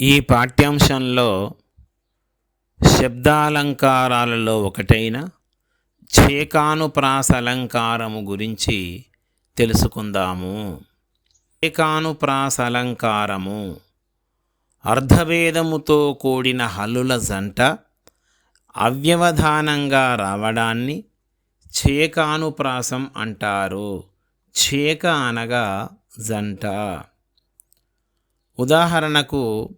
ఈ పాఠ్యాంశంలో శబ్దాలంకారాలలో ఒకటైన చేకానుప్రాసలంకారము గురించి తెలుసుకుందాము. చేకానుప్రాసలంకారము అర్ధభేదముతో కూడిన హల్లుల జంట అవ్యవధానంగా రావడాన్ని చేకానుప్రాసం అంటారు. చేక అనగా జంట. ఉదాహరణకు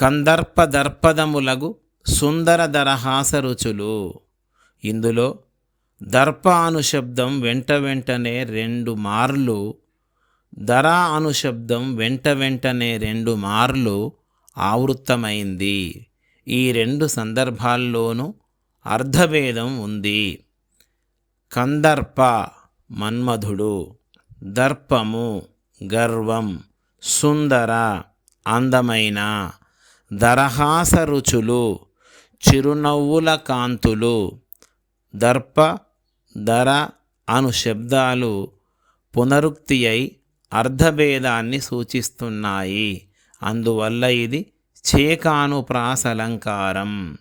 కందర్ప దర్పదములగు సుందర దరహాస రుచులు ఇందులో దర్ప అనుశబ్దం వెంట వెంటనే రెండు మార్లు దర అనుశబ్దం వెంట వెంటనే రెండు మార్లు ఆవృత్తమైంది. ఈ రెండు సందర్భాల్లోనూ అర్ధభేదం ఉంది. కందర్ప మన్మధుడు దర్పము గర్వం సుందర అందమైన దరహాస రుచులు చిరునవ్వుల కాంతులు దర్ప దర అను శబ్దాలు పునరుక్తి అయి అర్ధభేదాన్ని సూచిస్తున్నాయి. అందువల్ల ఇది చేకానుప్రాసలంకారం.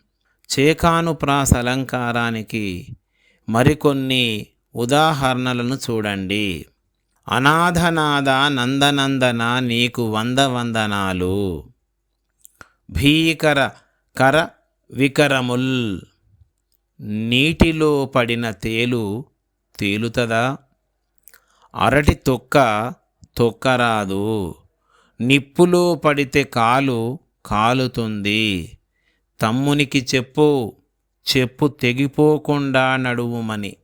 చేకానుప్రాసలంకారానికి మరికొన్ని ఉదాహరణలను చూడండి. అనాథనాద నందనందన నీకు వంద వందనాలు. భీకర కర వికరముల్. నీటిలో పడిన తేలు తేలుతదా? అరటి తొక్క తొక్కరాదు. నిప్పులో పడితే కాలు కాలుతుంది. తమ్మునికి చెప్పు చెప్పు తెగిపోకుండా నడువుమని.